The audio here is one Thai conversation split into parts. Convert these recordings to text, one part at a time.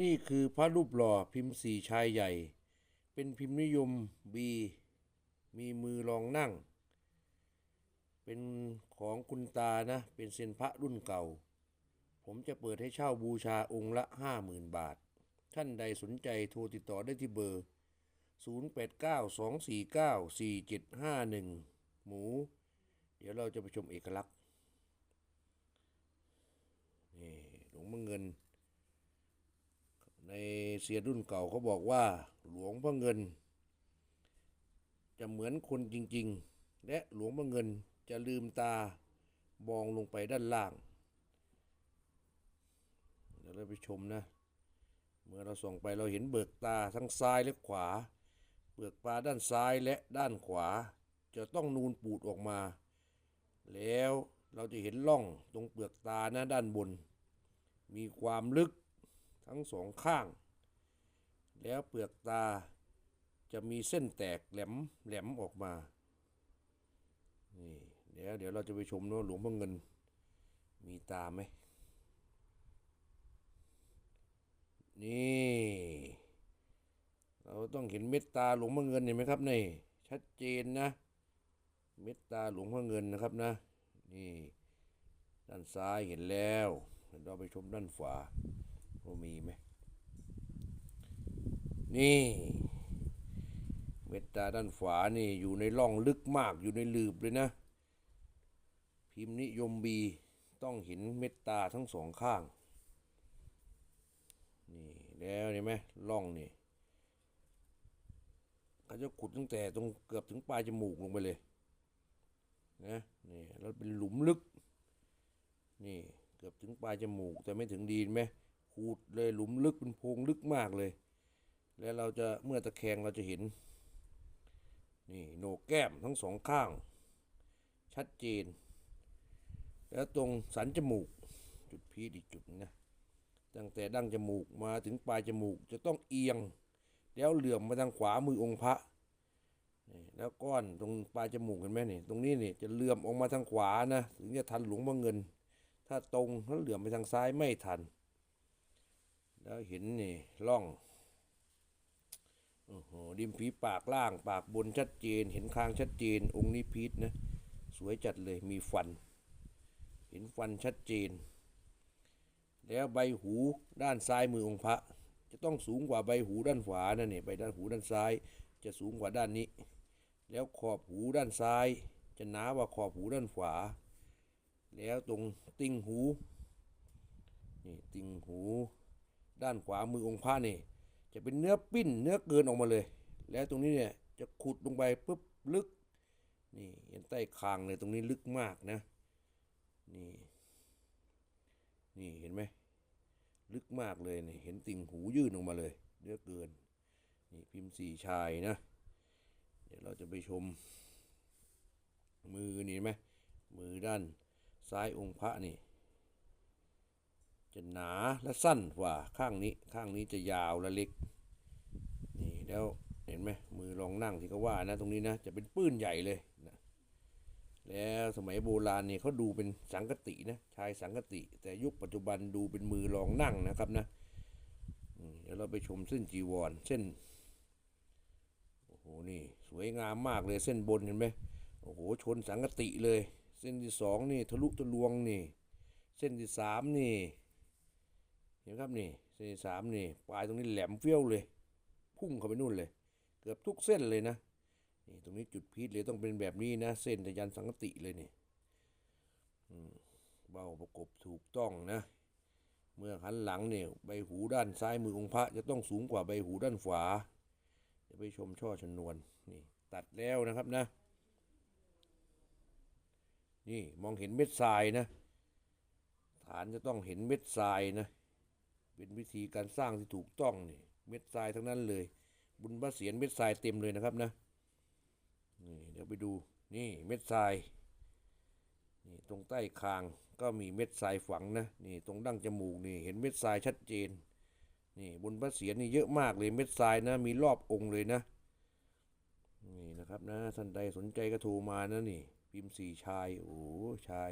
นี่คือพระรูปหล่อพิมพ์สี่ชายใหญ่ เป็นพิมพ์นิยมบีมีมือรองนั่ง เป็นของคุณตานะ เป็นเซียนพระรุ่นเก่า ผมจะเปิดให้เช่าบูชาองค์ละห้าหมื่นบาท ท่านใดสนใจโทรติดต่อได้ที่เบอร์ 0892494751 หมู เดี๋ยวเราจะไปชมเอกลักษณ์นี่หลวงพ่อเงิน ในเสียรุ่นเก่าเขาบอกว่าหลวงพ่อเงิน จะเหมือนคนจริงๆ และหลวงพ่อเงินจะลืมตามองลงไปด้านล่าง เดี๋ยวเราไปชมนะ เมื่อเราส่องไปเราเห็นเบิกตาทั้งซ้ายและขวาเปลือกตาด้านซ้ายและด้านขวา จะต้องนูนปูดออกมา แล้วเราจะเห็นร่องตรงเปลือกตานะด้านบน มีความลึก ทั้งสองข้าง แล้วเปลือกตาจะมีเส้นแตกแหลมแหลมออกมา นี่เดี๋ยวเดี๋ยวเราจะไปชมว่าหลวงพ่อเงินมีตาไหม นี่ เราต้องเห็นเม็ดตาหลวงพ่อเงินเห็นไหมครับนี่ ชัดเจนนะ เม็ดตาหลวงพ่อเงินนะครับนะ นี่ ด้านซ้ายเห็นแล้ว เราไปชมด้านขวา ว่ามีไหม นี่ เม็ดตาด้านขวานี่อยู่ในร่องลึกมากอยู่ในหลืบเลยนะ พิมพ์นิยมบีต้องเห็นเม็ดตาทั้งสองข้าง นี่แล้วเห็นไหมร่องนี่เขาจะขุดตั้งแต่ตรงเกือบถึงปลายจมูกลงไปเลยนะนี่แล้วเป็นหลุมลึก นี่เกือบถึงปลายจมูกแต่ไม่ถึงดีนไหมูดเลยหลุมลึกเป็นโพรงลึกมากเลย แล้วเราจะเมื่อตะแคงเราจะเห็น นี่โหนกแก้มทั้งสองข้าง ชัดเจน แล้วตรงสันจมูก จุดพีดอีกจุดนะตั้งแต่ดั้งจมูกมาถึงปลายจมูกจะต้องเอียง แล้วเหลื่อมมาทางขวามือองค์พระนี่แล้วก้อนตรงปลายจมูกเห็นไหมนี่ตรงนี้นี่จะเหลื่อมออกมาทางขวานะ ถึงจะทันหลวงพ่อเงิน ถ้าตรงถ้าเหลื่อมไปทางซ้ายไม่ทัน แล้วเห็นนี่ร่องโอ้โหริมฝีปากล่างปากบนชัดเจน เห็นคางชัดเจน องค์นี้พีชนะ สวยจัดเลยมีฟัน เห็นฟันชัดเจน แล้วใบหูด้านซ้ายมือองค์พระ จะต้องสูงกว่าใบหูด้านขวานั่นนี่ใบด้านหูด้านซ้าย จะสูงกว่าด้านนี้ แล้วขอบหูด้านซ้าย จะหนากว่าขอบหูด้านขวา แล้วตรงติ่งหูนี่ติ่งหู ด้านขวามือองค์พระนี่ จะเป็นเนื้อปิ้นเนื้อเกินออกมาเลย แล้วตรงนี้เนี่ยจะขุดลงไปปุ๊บลึกนี่เห็นใต้คางเลยตรงนี้ลึกมากนะนี่นี่เห็นไหมลึกมากเลยนี่เห็นติ่งหูยื่นออกมาเลยเยอเกินนี่พิมพ์สี่ชายนะ เดี๋ยวเราจะไปชม มือนี่เห็นไหมมือด้านซ้ายองค์พระนี่ จะหนาและสั้นกว่าข้างนี้ ข้างนี้จะยาวและเล็ก นี่แล้วเห็นไหมมือรองนั่งที่เขาว่านะ ตรงนี้นะ จะเป็นปื้นใหญ่เลยนะแล้วสมัยโบราณเนี่ยเขาดูเป็นสังกตินะชายสังกติ แต่ยุคปัจจุบันดูเป็นมือรองนั่งนะครับนะเดี๋ยวเราไปชมเส้นจีวรเส้นโอ้โหนี่สวยงามมากเลยเส้นบนเห็นไหมโอ้โหชนสังกติเลย เส้นที่สองนี่ทะลุทะลวงนี่ เส้นที่สามนี่ เห็นครับนี่เส้นสามนี่ปลายตรงนี้แหลมเฟี้ยวเลย พุ่งเข้าไปนู่นเลย เกือบทุกเส้นเลยนะนี่ตรงนี้จุดพีชเลยต้องเป็นแบบนี้นะ เส้นจะยันสังกติเลยนี่อืมเบ้าประกบถูกต้องนะ เมื่อหันหลังเนี่ยใบหูด้านซ้ายมือองค์พระ จะต้องสูงกว่าใบหูด้านขวาจะไปชมช่อชนวนนี่ตัดแล้วนะครับนะ นี่มองเห็นเม็ดทรายนะ ฐานจะต้องเห็นเม็ดทรายนะ เป็นวิธีการสร้างที่ถูกต้องนี่เม็ดทรายทั้งนั้นเลย บุญพระเศียรเม็ดทรายเต็มเลยนะครับนะนี่เดี๋ยวไปดูนี่เม็ดทรายนี่ตรงใต้คางก็มีเม็ดทรายฝังนะนี่ตรงดั้งจมูกนี่เห็นเม็ดทรายชัดเจนนี่บนพระเศียรนี่เยอะมากเลยเม็ดทรายนะ มีรอบองค์เลยนะนี่นะครับนะท่านใดสนใจก็โทรมานะนี่พิมพ์สี่ชายโอ้ชาย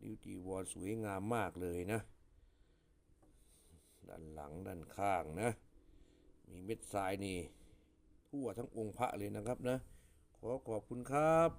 นิ้วจีวรสวยงามมากเลยนะานหลังด้านข้างนะ มีเม็ดทรายนี่ ทั่วทั้งองค์พระเลยนะครับนะ ขอขอบคุณครับ